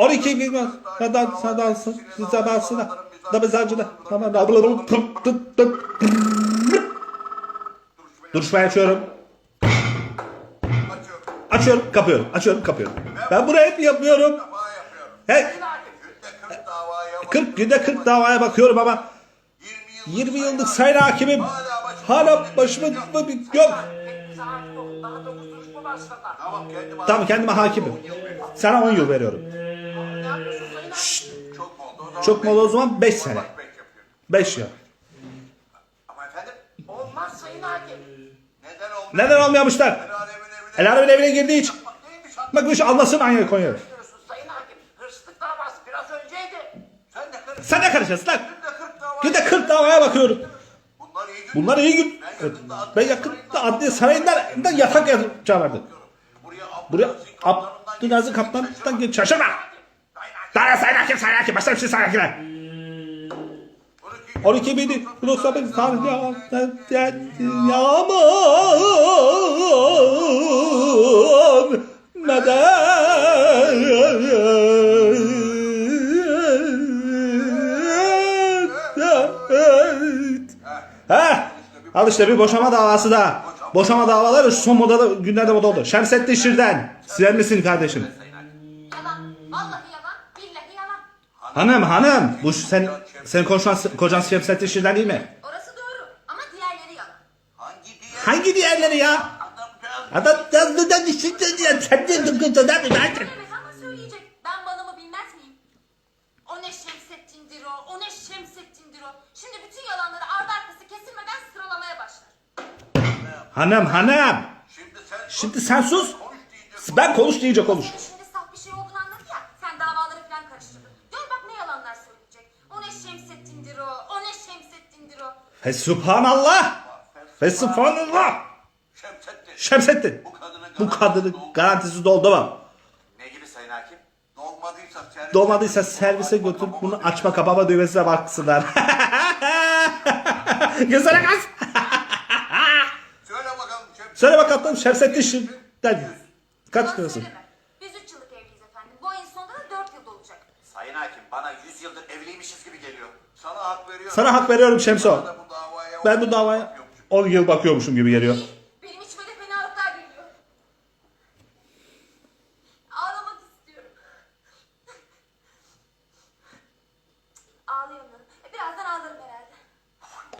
12 bin var. Sadan sadan sadan sadan. Dabı zancıda. Tamam. Dabı tıp tıp tıp. Duruşmayı açıyorum. Açıyorum, kapıyorum. Açıyorum, kapıyorum. Ben bunu hep yapıyorum. He, 40 günde 40 davaya bakıyorum ama 20 yıllık sayın hakimim hala başımın bir yok. Tamam kendime hakimim. Sana 10 yıl veriyorum çok oldu? O zaman Çok mu oldu o zaman 5 sene. Bak beş yapıyorum. 5 yıl. Ama efendim Olmaz Sayın Hakim. neden oldu? Neden olmayamışlar? El alemin evine. El alemin evine girdiği için. Bak neymiş lan? Bak bu işi anlasın Anya Konya. Biliyorsunuz Sayın Hakim. Hırsızlık davası biraz önceydi. Sen de 40 Sen ne karışıyorsun lan? Günde 40 dava. Günde 40 davaya bakıyorum. Bunlar iyi gün. Bunlar iyi gün. Ben yakında adliye sarayından da yatak yapacağı vardı. Buraya Buraya Abdülaziz Kaptan'dan geç şaşırma. Daha sayın hakim sayın hakim. Başla bir şey sayın hakime. 12 bini Burası bir sahne yaman Neden Ha? Al işte bir boşama davası da. Boşama davaları şu son modada günlerde moda oldu. Şemsettin Şirden. Siler misin kardeşim? Yalan. Vallahi. Hanım hanım. Bu sen sen kocan, kocan Şemsettin Şirden değil mi? Orası doğru. Ama diğerleri yalan. Hangi diye Hangi diğerleri ya? adamcağız Adam yazdıdan işte diye sen de dıkıntıdan bir Evet ama söyleyecek. Ben balımı bilmez miyim? O ne Şemsettin'dir o. O ne Şemsettin'dir o. Şimdi bütün yalanları ardı arkası kesilmeden sıralamaya başlar. Hanım hanım. Şimdi sen Şimdi sen sus. konuş diyeceğim. Ben konuş konuş. Senin şimdi saf bir şey olduğunu anladı ya. Sen davaları falan karıştırdın. Gör bak ne yalanlar söyleyecek. O ne Şemsettin'dir o. O ne Şemsettin'dir o. Fe subhanallah. Fe subhanallah. Şemsettin. Şemsettin. Bu kadının Bu kadının garantisi doldu mu? Ne gibi sayın hakim? Dolmadıysa servis. Dolmadıysa servise götür bunu açma kapama düğmesine baksınlar. Güzel kız. Söyle bakalım Şemsettin. Söyle bakalım Şemsettin Şirden. Kaç Yalan diyorsun? söyleme. Biz üç yıllık evliyiz efendim. Bu ayın sonunda da dört yıl dolacak. Sayın hakim bana 100 yıldır evliymişiz gibi geliyor. Sana hak veriyorum. Sana hak veriyorum Şemso. Ben bu davaya bakıyormuşum. 10 yıl bakıyormuşum gibi geliyor. Benim içime de fenalıklar geliyor. Ağlamak istiyorum. Ağlayamıyorum. E, Birazdan ağlarım herhalde.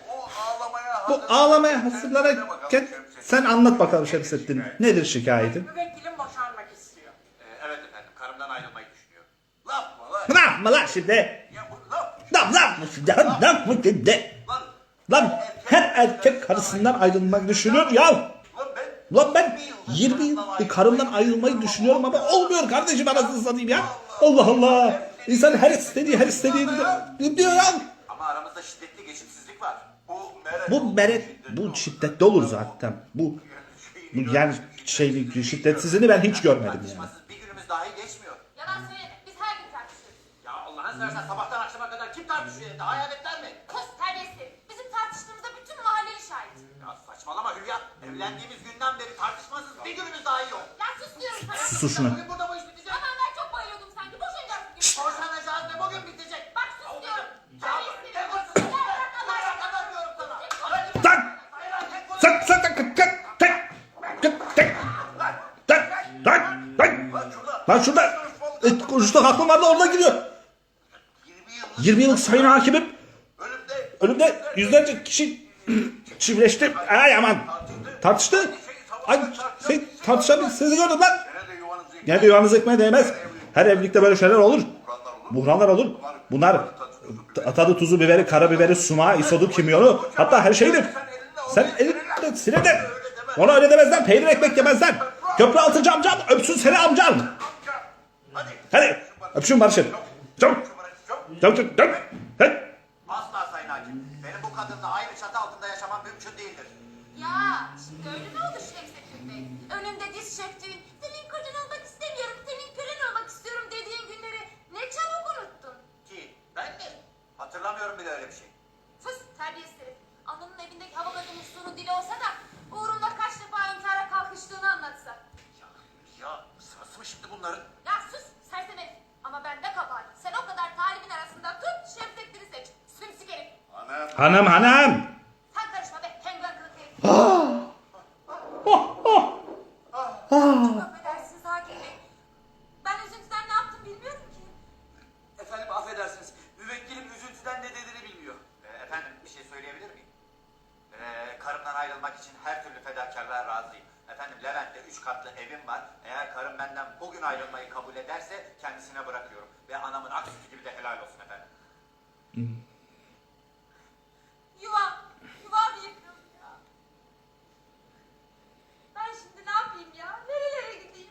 O ağlamaya Bu ağlamaya hazırlanırken sen anlat bakalım Şemsettin. Nedir şikayetin? Müvekkilim boşanmak istiyor. Ee, evet efendim karımdan ayrılmayı düşünüyor. Laf mı lan? Ne yapma lan şimdi? Lan lan şimdi? Lan mı şimdi? Lan. Lan her erkek karısından ayrılmak düşünüyor ya. Lan ben. Lan ben 20 yıl karımdan ayrılmayı düşünüyorum ama olmuyor kardeşim anasını satayım ya. Allah Allah. İnsan her istediği her istediğini diyor ya. Ama aramızda şiddetli geçimsizlik var. Bu meret. Bu şiddetli olur zaten. Bu, bu yani şey şiddetsizini ben hiç görmedim yani. Bir günümüz dahi geçmiyor kızarsan sabahtan akşama kadar kim tartışıyor evde? Hayaletler mi? Kız terbiyesi. Bizim tartıştığımıza bütün mahalleli şahit. Ya saçmalama Hülya. Evlendiğimiz günden beri tartışmasız bir günümüz daha yok. Ya sus diyorum. Sus, sus. Bugün burada bu iş bitecek. Aman ben çok bayılıyordum sanki. Boşanacağız bugün. Korsan ve Şahin de bugün bitecek. Bak sus Olacak. diyorum. Ya defansız. Sık sık sık sık tık tık tık lan lan lan lan şurada konuştuk aklım vardı orada gidiyor. 20 yıllık 20 yıllık sayın hakimim önümde yüzlerce kişi çiftleşti. Ay aman tartıştı. Ay şey tartışabilir sizi gördüm lan. Gene de yuvanızı ekmeğe değmez. Her evlilikte böyle şeyler olur. Buhranlar olur. Bunlar tadı, tuzu, biberi, karabiberi, sumağı, isodu, kimyonu hatta her şeydir. Sen elinde sinirden. Ona öyle demezler. Peynir ekmek yemezler. Köprü altıncı amcan öpsün seni amcan. Hadi. Öpüşün barışın. Çabuk. Çabuk çabuk. Hadi. Asla sayın hakim. Benim bu kadınla aynı çatı altında yaşamam mümkün değildir. Ya şimdi öyle mi oldu Şemsettin Bey? Önümde diz çöktüğün, senin kocan olmak istemiyorum, senin kölen olmak istiyorum dediğin günleri ne çabuk unuttun. Ki ben mi? Hatırlamıyorum bile öyle bir şey. Sus terbiyesiz herif. Ananın evindeki hava gazı musluğunun dili olsa Hanım hanım. Sen karışma be penguen kılıklı herif. Çok affedersiniz hakim bey. Ben üzüntüden ne yaptım bilmiyorum ki. Efendim affedersiniz. Müvekkilim üzüntüden ne dediğini bilmiyor. Ee, efendim bir şey söyleyebilir miyim? Ee, karımdan ayrılmak için her türlü fedakarlığa razıyım. Efendim Levent'te üç katlı evim var. Eğer karım benden bugün ayrılmayı kabul ederse kendisine bırakıyorum. Ve anamın aksisi gibi de helal olsun efendim. Yuvam, yuvam yıkıldı ya. Ben şimdi ne yapayım ya? Nerelere gideyim?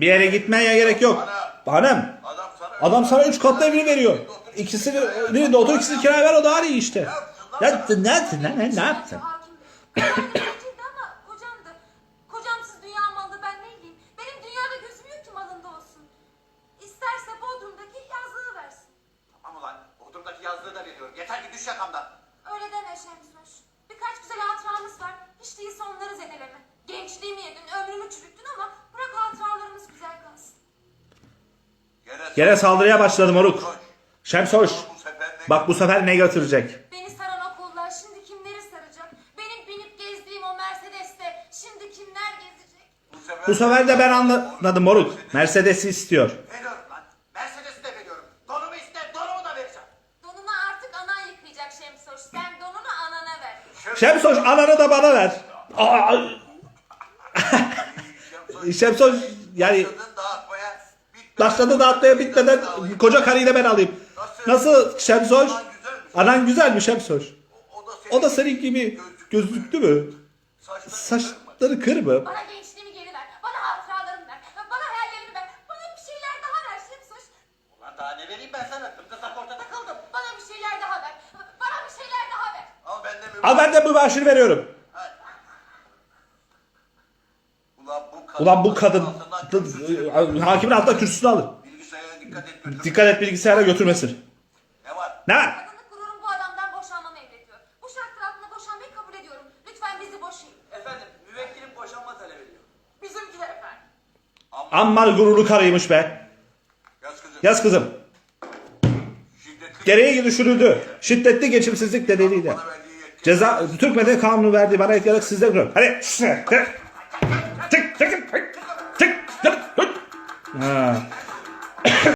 Bir yere gitmeye gerek yok. Hanım. Adam sana Adam sana üç katlı evini veriyor. İkisini birinde otur ikisini kiraya ver o daha iyi işte. Ya ne ne ne ne yaptın? Hakim bey. Kocam kötüydü ama kocamdı. Kocamsız dünya malı ben neyleyim? Benim dünyada gözüm yok ki malında olsun. İsterse Bodrum'daki yazlığı versin. Tamam ulan Bodrum'daki yazdığı da veriyorum. Yeter ki düş yakamdan. Öyle deme Şemsöş. Birkaç güzel hatıramız var. Hiç değilse onları zedeleme. Gençliğimi yedin, ömrümü çürüttün ama bırak kalsın. Yere saldırıya başladı moruk. Şemsoş. Bak bu sefer ne götürecek? Beni saran o kollar şimdi kimleri saracak? Benim binip gezdiğim o Mercedes'te şimdi kimler gezecek? Bu sefer de ben anladım moruk. Mercedes'i istiyor. Veriyorum lan. Mercedes'i de veriyorum. Donumu iste, donumu da vereceğim. Donunu artık anan yıkayacak Şemsoş. Sen donunu anana ver. Şemsoş ananı da bana ver. Aa! Şemsoş yani başladı dağıtmaya bitmeden koca karıyı da ben alayım. Nasıl Şemsoş? Anan güzel mi Şemsoş? o da O da senin gibi gözlüklü mü? Saçları kır mı? Bana gençliğimi geri ver. Bana hatıralarımı ver. Bana hayallerimi ver. Bana bir şeyler daha ver Şemsoş. Ulan daha ne vereyim ben sana? Kımkızak ortada kaldım. Bana bir şeyler daha ver. Bana bir şeyler daha ver. Al ben de maaşını veriyorum. Ulan bu kadın, hakimin altında kürsüsünü alır. Bilgisayara dikkat et götür. Dikkat et bilgisayara götürmesin. Ne var? Ne var? Kadınlık gururum bu adamdan boşanmamı emrediyor. Bu şartlar altında boşanmayı kabul ediyorum. Lütfen bizi boşayın. Efendim müvekkilim boşanma talep ediyor. Bizimkiler efendim. Amma gururlu karıymış be. Yaz kızım. Yaz kızım. Şiddetli Gereği düşürüldü. Şiddetli geçimsizlik nedeniyle. Ceza Türk Medeni Kanunu verdiği bana etkilerek sizde bırak. Hadi. Tık